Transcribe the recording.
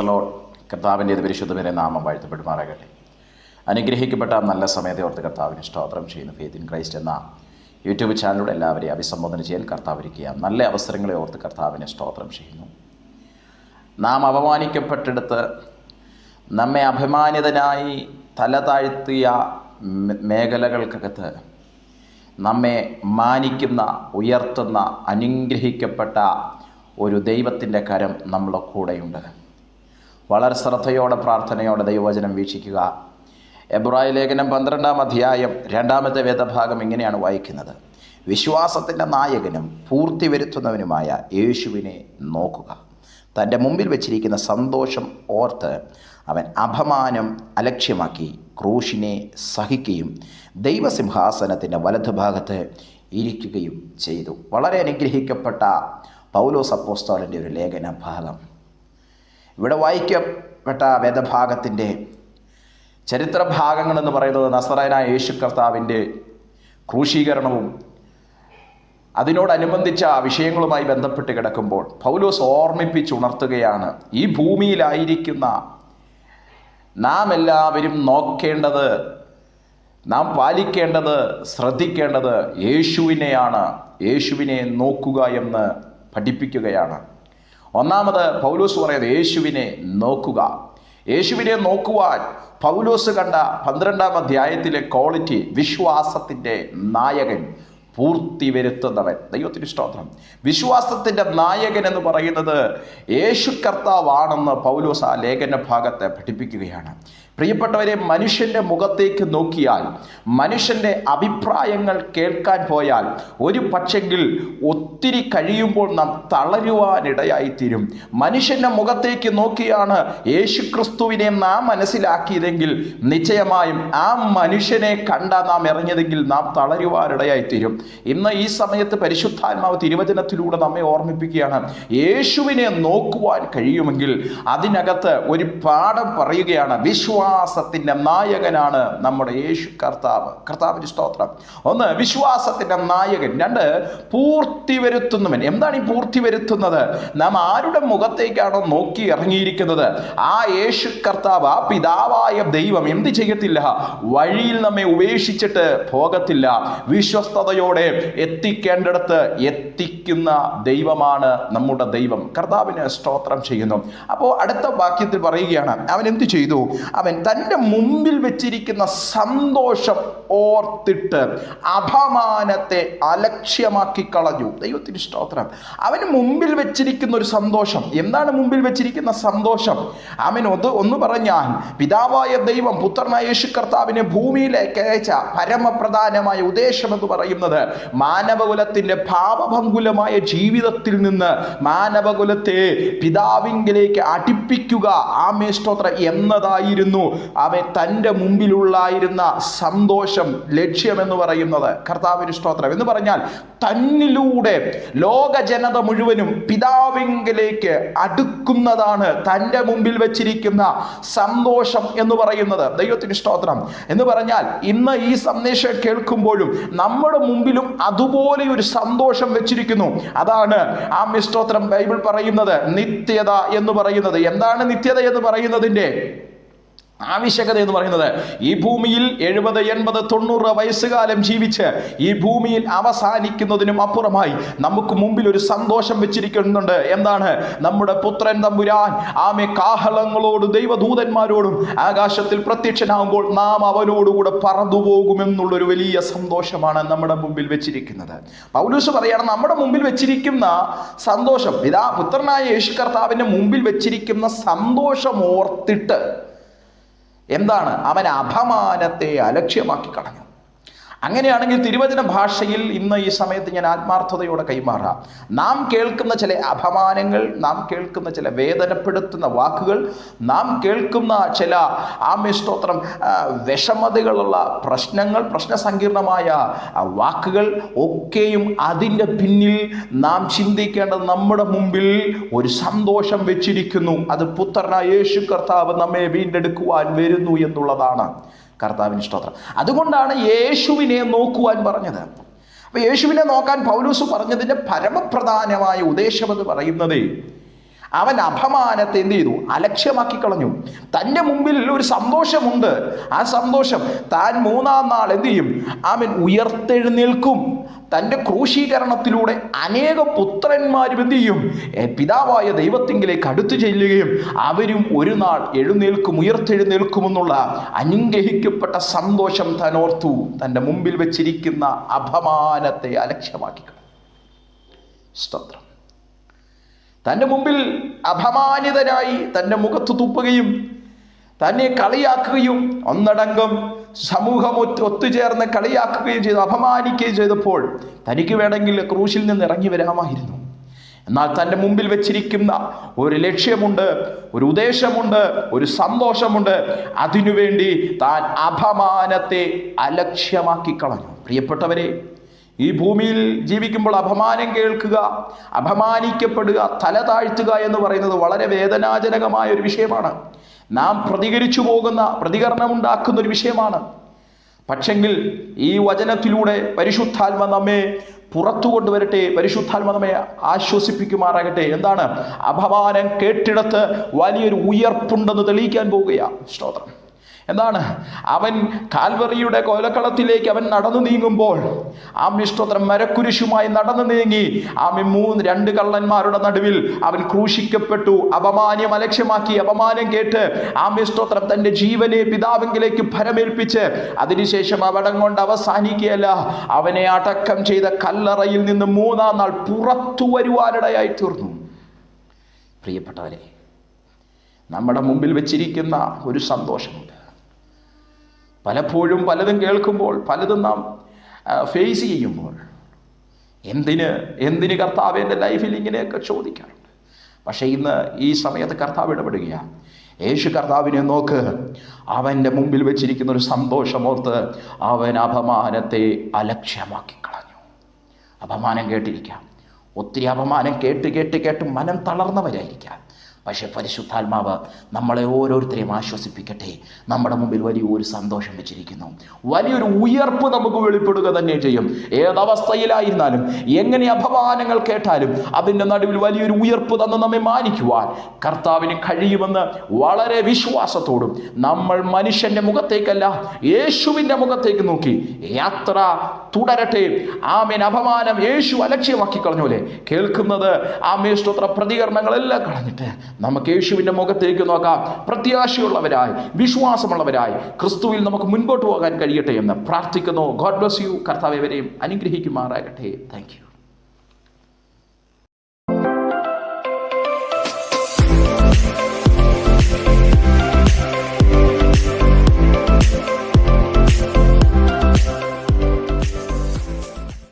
പ്രൈസലോ കർത്താവിന്റെ പരിശുദ്ധ പേരെ നാമം വാഴ്ത്തപ്പെടുമാറാകട്ടെ. അനുഗ്രഹിക്കപ്പെട്ട നല്ല സമയത്തെ ഓർത്ത് കർത്താവിന് സ്തോത്രം ചെയ്യുന്ന. ഫെയ്ത്ത് ഇൻ ക്രൈസ്റ്റ് എന്ന യൂട്യൂബ് ചാനലിലൂടെ എല്ലാവരെയും അഭിസംബോധന ചെയ്യാൻ കർത്താവ് ഇരിക്കുക നല്ല അവസരങ്ങളെ ഓർത്ത് കർത്താവിനെ സ്തോത്രം ചെയ്യുന്നു. നാം അപമാനിക്കപ്പെട്ടെടുത്ത് നമ്മെ അഭിമാനിതനായി തല താഴ്ത്തിയ മേഖലകൾക്കകത്ത് നമ്മെ മാനിക്കുന്ന ഉയർത്തുന്ന അനുഗ്രഹിക്കപ്പെട്ട ഒരു ദൈവത്തിന്റെ കരം നമ്മളെ കൂടെയുണ്ട്. വളരെ ശ്രദ്ധയോടെ പ്രാർത്ഥനയോടെ ദൈവവചനം വീക്ഷിക്കുക. എബ്രായ ലേഖനം പന്ത്രണ്ടാം അധ്യായം രണ്ടാമത്തെ വേദഭാഗം ഇങ്ങനെയാണ് വായിക്കുന്നത്. വിശ്വാസത്തിന്റെ നായകനും പൂർത്തി വരുത്തുന്നവനുമായ യേശുവിനെ നോക്കുക. തന്റെ മുമ്പിൽ വെച്ചിരിക്കുന്ന സന്തോഷം ഓർത്ത് അവൻ അപമാനം അലക്ഷ്യമാക്കി ക്രൂശിനെ സഹിക്കുകയും ദൈവസിംഹാസനത്തിന്റെ വലതുഭാഗത്ത് ഇരിക്കുകയും ചെയ്തു. വളരെ അനുഗ്രഹിക്കപ്പെട്ട പൗലോസ് അപ്പോസ്തോലന്റെ ഒരു ലേഖന ഭാഗം. ഇവിടെ വായിക്കപ്പെട്ട വേദഭാഗത്തിന്റെ ചരിത്ര ഭാഗങ്ങളെന്ന് പറയുന്നത് നസറായനായ യേശു കർത്താവിന്റെ ക്രൂശീകരണവും അതിനോടനുബന്ധിച്ച വിഷയങ്ങളുമായി ബന്ധപ്പെട്ട് കിടക്കുമ്പോൾ പൗലോസ് ഓർമ്മിപ്പിച്ചുണർത്തുകയാണ് ഈ ഭൂമിയിലായിരിക്കുന്ന നാം എല്ലാവരും നോക്കേണ്ടത് നാം പാലിക്കേണ്ടത് ശ്രദ്ധിക്കേണ്ടത് യേശുവിനെയാണ്. യേശുവിനെ നോക്കുക എന്ന് പഠിപ്പിക്കുകയാണ്. ഒന്നാമത് പൗലോസ് പറയുന്നത് യേശുവിനെ നോക്കുക. യേശുവിനെ നോക്കുവാൻ പൗലോസ് കണ്ട പന്ത്രണ്ടാം അധ്യായത്തിലെ ക്വാളിറ്റി വിശ്വാസത്തിന്റെ നായകൻ പൂർത്തി വരുത്തുന്നവൻ. ദൈവത്തിന് സ്തോത്രം. വിശ്വാസത്തിന്റെ നായകൻ എന്ന് പറയുന്നത് യേശു കർത്താവാണെന്ന് പൗലോസ് ആ ലേഖന ഭാഗത്തെ പഠിപ്പിക്കുകയാണ്. പ്രിയപ്പെട്ടവരെ മനുഷ്യന്റെ മുഖത്തേക്ക് നോക്കിയാൽ മനുഷ്യന്റെ അഭിപ്രായങ്ങൾ കേൾക്കാൻ പോയാൽ ഒരു പക്ഷെങ്കിൽ ഒത്തിരി കഴിയുമ്പോൾ നാം തളരുവാനിടയായിത്തീരും. മനുഷ്യന്റെ മുഖത്തേക്ക് നോക്കിയാണ് യേശു ക്രിസ്തുവിനെ നാം മനസ്സിലാക്കിയതെങ്കിൽ നിശ്ചയമായും ആ മനുഷ്യനെ കണ്ട നാം ഇറങ്ങിയതെങ്കിൽ നാം തളരുവാനിടയായിത്തീരും. ഇന്ന് ഈ സമയത്ത് പരിശുദ്ധാത്മാവ് തിരുവചനത്തിലൂടെ നമ്മെ ഓർമ്മിപ്പിക്കുകയാണ് യേശുവിനെ നോക്കുവാൻ കഴിയുമെങ്കിൽ അതിനകത്ത് ഒരു പാഠം പറയുകയാണ് വിശ്വാസത്തിന്റെ നായകനാണ് നമ്മുടെ യേശു കർത്താവ്. കർത്താവിന്റെ സ്തോത്രം. ഒന്ന് വിശ്വാസത്തിന്റെ നായകൻ. രണ്ട് പൂർത്തി വരുത്തുന്നവൻ. എന്താണ് ഈ പൂർത്തി വരുത്തുന്നത്? നാം ആരുടെ മുഖത്തേക്കാണോ നോക്കി ഇറങ്ങിയിരിക്കുന്നത്? ആ യേശു കർത്താവ് ആ പിതാവായ ദൈവം എന്ത് ചെയ്യത്തില്ല? വഴിയിൽ നമ്മെ ഉപേക്ഷിച്ചിട്ട് പോകത്തില്ല. വിശ്വസ്തയോടെ എത്തിക്കേണ്ടിടത്ത് എത്തിക്കുന്ന ദൈവമാണ് നമ്മുടെ ദൈവം. കർത്താവിന് സ്തോത്രം ചെയ്യുന്നു. അപ്പോൾ അടുത്ത വാക്യത്തിൽ പറയുകയാണ് അവൻ എന്ത് ചെയ്തു? അവൻ തന്റെ മുമ്പിൽ വെച്ചിരിക്കുന്ന സന്തോഷം ഓർത്തിട്ട് അപമാനത്തെ അലക്ഷ്യമാക്കി കളഞ്ഞു. ദൈവത്തിന് സ്തോത്രം. അവന് മുമ്പിൽ വെച്ചിരിക്കുന്ന ഒരു സന്തോഷം. എന്താണ് മുമ്പിൽ വെച്ചിരിക്കുന്ന സന്തോഷം? അവൻ ഒന്ന് ഒന്ന് പറഞ്ഞാൽ പിതാവായ ദൈവം പുത്രനായ യേശു കർത്താവിനെ ഭൂമിയിലേക്ക് അയച്ച പരമപ്രധാനമായ ഉദ്ദേശം എന്ന് പറയുന്നത് മാനവകുലത്തിന്റെ ഭാവഭങ്കുലമായ ജീവിതത്തിൽ നിന്ന് മാനവകുലത്തെ പിതാവിങ്കിലേക്ക് അടിപ്പിക്കുക. ആമേ സ്തോത്രം. എന്നതായിരുന്നു അവൻ തന്റെ മുമ്പിലുള്ളായിരുന്ന സന്തോഷം. ലക്ഷ്യമെന്ന് പറയുന്നത് കർത്താവിന് സ്തോത്രം. എന്ന് പറഞ്ഞാൽ തന്നിലൂടെ ലോക ജനത മുഴുവനും പിതാവിങ്കിലേക്ക് അടുക്കുന്നതാണ് തന്റെ മുമ്പിൽ വെച്ചിരിക്കുന്ന സന്തോഷം എന്ന് പറയുന്നത്. ദൈവത്തിന് സ്തോത്രം. എന്ന് പറഞ്ഞാൽ ഇന്ന് ഈ സന്ദേശം കേൾക്കുമ്പോഴും നമ്മുടെ മുമ്പിലും അതുപോലെ ഒരു സന്തോഷം വെച്ചിരിക്കുന്നു. അതാണ് ആ മിസ്തോത്രം ബൈബിൾ പറയുന്നത് നിത്യത എന്ന് പറയുന്നത്. എന്താണ് നിത്യത എന്ന് പറയുന്നതിന്റെ ആവശ്യകത എന്ന് പറയുന്നത് ഈ ഭൂമിയിൽ എഴുപത് എൺപത് തൊണ്ണൂറ് വയസ്സുകാലം ജീവിച്ച് ഈ ഭൂമിയിൽ അവസാനിക്കുന്നതിനും അപ്പുറമായി നമുക്ക് മുമ്പിൽ ഒരു സന്തോഷം വെച്ചിരിക്കുന്നുണ്ട്. എന്താണ്? നമ്മുടെ പുത്രൻ തമ്പുരാൻ ആമെ കാഹളങ്ങളോട് ദൈവദൂതന്മാരോടും ആകാശത്തിൽ പ്രത്യക്ഷനാകുമ്പോൾ നാം അവനോടുകൂടെ പറന്നു പോകുമെന്നുള്ളൊരു വലിയ സന്തോഷമാണ് നമ്മുടെ മുമ്പിൽ വെച്ചിരിക്കുന്നത്. പൗലൂസ് പറയാണ് നമ്മുടെ മുമ്പിൽ വെച്ചിരിക്കുന്ന സന്തോഷം ഇതാ പുത്രനായ യേശു കർത്താവിന്റെ മുമ്പിൽ വെച്ചിരിക്കുന്ന സന്തോഷം ഓർത്തിട്ട് എന്താണ്? അവൻ അപമാനത്തെ അലക്ഷ്യമാക്കി കളഞ്ഞു. അങ്ങനെയാണെങ്കിൽ തിരുവചന ഭാഷയിൽ ഇന്ന് ഈ സമയത്ത് ഞാൻ ആത്മാർത്ഥതയോടെ കൈമാറാം. നാം കേൾക്കുന്ന ചില അപമാനങ്ങൾ നാം കേൾക്കുന്ന ചില വേദനപ്പെടുത്തുന്ന വാക്കുകൾ നാം കേൾക്കുന്ന ചില ആമ്യസ്തോത്രം വിഷമതകളുള്ള പ്രശ്നങ്ങൾ പ്രശ്നസങ്കീർണമായ വാക്കുകൾ ഒക്കെയും അതിന്റെ പിന്നിൽ നാം ചിന്തിക്കേണ്ടത് നമ്മുടെ മുമ്പിൽ ഒരു സന്തോഷം വെച്ചിരിക്കുന്നു. അത് പുത്രനായ യേശു കർത്താവ് നമ്മെ വീണ്ടെടുക്കുവാൻ വരുന്നു എന്നുള്ളതാണ്. കർത്താവിന് സ്തോത്രം. അതുകൊണ്ടാണ് യേശുവിനെ നോക്കുവാൻ പറഞ്ഞത്. അപ്പോൾ യേശുവിനെ നോക്കാൻ പൗലൂസ് പറഞ്ഞതിന്റെ പരമപ്രധാനമായ ഉദ്ദേശം എന്ന് പറയുന്നത് അവൻ അപമാനത്തെ എന്ത് ചെയ്തു? അലക്ഷ്യമാക്കി കളഞ്ഞു. തന്റെ മുമ്പിൽ ഒരു സന്തോഷമുണ്ട്. ആ സന്തോഷം താൻ മൂന്നാം നാൾ എന്ത് ചെയ്യും? അവൻ ഉയർത്തെഴുന്നേൽക്കും. തന്റെ ക്രൂശീകരണത്തിലൂടെ അനേക പുത്രന്മാരും എന്ത് ചെയ്യും? പിതാവായ ദൈവത്തിങ്കിലേക്ക് അടുത്തു ചെല്ലുകയും അവരും ഒരു നാൾ എഴുന്നേൽക്കും ഉയർത്തെഴുന്നേൽക്കുമെന്നുള്ള അനുഗ്രഹിക്കപ്പെട്ട സന്തോഷം തനോർത്തു തന്റെ മുമ്പിൽ വെച്ചിരിക്കുന്ന അപമാനത്തെ അലക്ഷ്യമാക്കി സ്തോത്രം. തന്റെ മുമ്പിൽ അപമാനിതനായി തന്റെ മുഖത്ത് തുപ്പുകയും തന്നെ കളിയാക്കുകയും ഒന്നടങ്കം സമൂഹം ഒത്ത് ഒത്തുചേർന്ന് കളിയാക്കുകയും ചെയ്തു അപമാനിക്കുകയും ചെയ്തപ്പോൾ തനിക്ക് വേണമെങ്കിൽ ക്രൂശിൽ നിന്ന് ഇറങ്ങി വരാമായിരുന്നു. എന്നാൽ തന്റെ മുമ്പിൽ വെച്ചിരിക്കുന്ന ഒരു ലക്ഷ്യമുണ്ട് ഒരു ഉദ്ദേശമുണ്ട് ഒരു സന്തോഷമുണ്ട്. അതിനുവേണ്ടി താൻ അപമാനത്തെ അലക്ഷ്യമാക്കി കളഞ്ഞു. പ്രിയപ്പെട്ടവരെ ഈ ഭൂമിയിൽ ജീവിക്കുമ്പോൾ അപമാനം കേൾക്കുക അപമാനിക്കപ്പെടുക തല താഴ്ത്തുക എന്ന് പറയുന്നത് വളരെ വേദനാജനകമായ ഒരു വിഷയമാണ്. നാം പ്രതികരിച്ചു പോകുന്ന പ്രതികരണമുണ്ടാക്കുന്ന ഒരു വിഷയമാണ്. പക്ഷെങ്കിൽ ഈ വചനത്തിലൂടെ പരിശുദ്ധാത്മ നമ്മെ പുറത്തു കൊണ്ടുവരട്ടെ പരിശുദ്ധാത്മ നമ്മെ ആശ്വസിപ്പിക്കുമാറാകട്ടെ. എന്താണ്? അപമാനം കേട്ടിടത്ത് വലിയൊരു ഉയർപ്പുണ്ടെന്ന് തെളിയിക്കാൻ പോവുകയാണ് സ്തോത്രം. എന്താണ്? അവൻ കാൽവറിയുടെ കൊലക്കളത്തിലേക്ക് അവൻ നടന്നു നീങ്ങുമ്പോൾ ആ മിഷ്ടോത്രം മരക്കുരിശുമായി നടന്നു നീങ്ങി. ആ മൂന്ന് രണ്ട് കള്ളന്മാരുടെ നടുവിൽ അവൻ ക്രൂശിക്കപ്പെട്ടു. അപമാനം അലക്ഷ്യമാക്കി അപമാനം കേട്ട് ആ മിഷ്ടോത്രം തന്റെ ജീവനെ പിതാവിങ്കിലേക്ക് ഫലമേൽപ്പിച്ച് അതിനുശേഷം അവിടം കൊണ്ട് അവസാനിക്കുകയല്ല. അവനെ അടക്കം ചെയ്ത കല്ലറയിൽ നിന്ന് മൂന്നാം നാൾ പുറത്തു വരുവാനിടയായി തീർന്നു. പ്രിയപ്പെട്ടവരെ നമ്മുടെ മുമ്പിൽ വെച്ചിരിക്കുന്ന ഒരു സന്തോഷമുണ്ട്. പലപ്പോഴും പലതും കേൾക്കുമ്പോൾ പലതും നാം ഫേസ് ചെയ്യുമ്പോൾ എന്തിന് എന്തിന് കർത്താവ് എന്റെ ലൈഫിൽ ഇങ്ങനെയൊക്കെ ചോദിക്കാറുണ്ട്? പക്ഷേ ഇന്ന് ഈ സമയത്ത് കർത്താവ് ഇടപെടുകയാണ്. യേശു കർത്താവിനെ നോക്ക്. അവന്റെ മുമ്പിൽ വെച്ചിരിക്കുന്ന ഒരു സന്തോഷമോർത്ത് അവൻ അപമാനത്തെ അലക്ഷ്യമാക്കി കളഞ്ഞു. അപമാനം കേട്ടിരിക്കാം. ഒത്തിരി അപമാനം കേട്ട് കേട്ട് കേട്ട് മനം തളർന്നവരായിരിക്കാം. പക്ഷെ പരിശുദ്ധാത്മാവ് നമ്മളെ ഓരോരുത്തരെയും ആശ്വസിപ്പിക്കട്ടെ. നമ്മുടെ മുമ്പിൽ വലിയൊരു സന്തോഷം വെച്ചിരിക്കുന്നു. വലിയൊരു ഉയർപ്പ് നമുക്ക് വെളിപ്പെടുക തന്നെ ചെയ്യും. ഏതവസ്ഥയിലായിരുന്നാലും എങ്ങനെ അപമാനങ്ങൾ കേട്ടാലും അതിന്റെ നടുവിൽ വലിയൊരു ഉയർപ്പ് തന്ന് നമ്മെ മാനിക്കുവാൻ കർത്താവിന് കഴിയുമെന്ന് വളരെ വിശ്വാസത്തോടും നമ്മൾ മനുഷ്യന്റെ മുഖത്തേക്കല്ല യേശുവിന്റെ മുഖത്തേക്ക് നോക്കി. യാത്ര തുടരട്ടെ. ആമേൻ. അപമാനം യേശു അലക്ഷ്യമാക്കി കളഞ്ഞ പോലെ. കേൾക്കുന്നത് ആമേ സ്തോത്ര. പ്രതികരണങ്ങളെല്ലാം കളഞ്ഞിട്ട് നമുക്ക് യേശുവിന്റെ മുഖത്തേക്ക് നോക്കാം. പ്രത്യാശയുള്ളവരായി വിശ്വാസമുള്ളവരായി ക്രിസ്തുവിൽ നമുക്ക് മുൻപോട്ട് പോകാൻ കഴിയട്ടെ എന്ന് പ്രാർത്ഥിക്കുന്നു. ഗോഡ് ബ്ലസ് യു കർത്താവ് ഇവരെയും അനുഗ്രഹിക്കുമാറാകട്ടെ. Thank you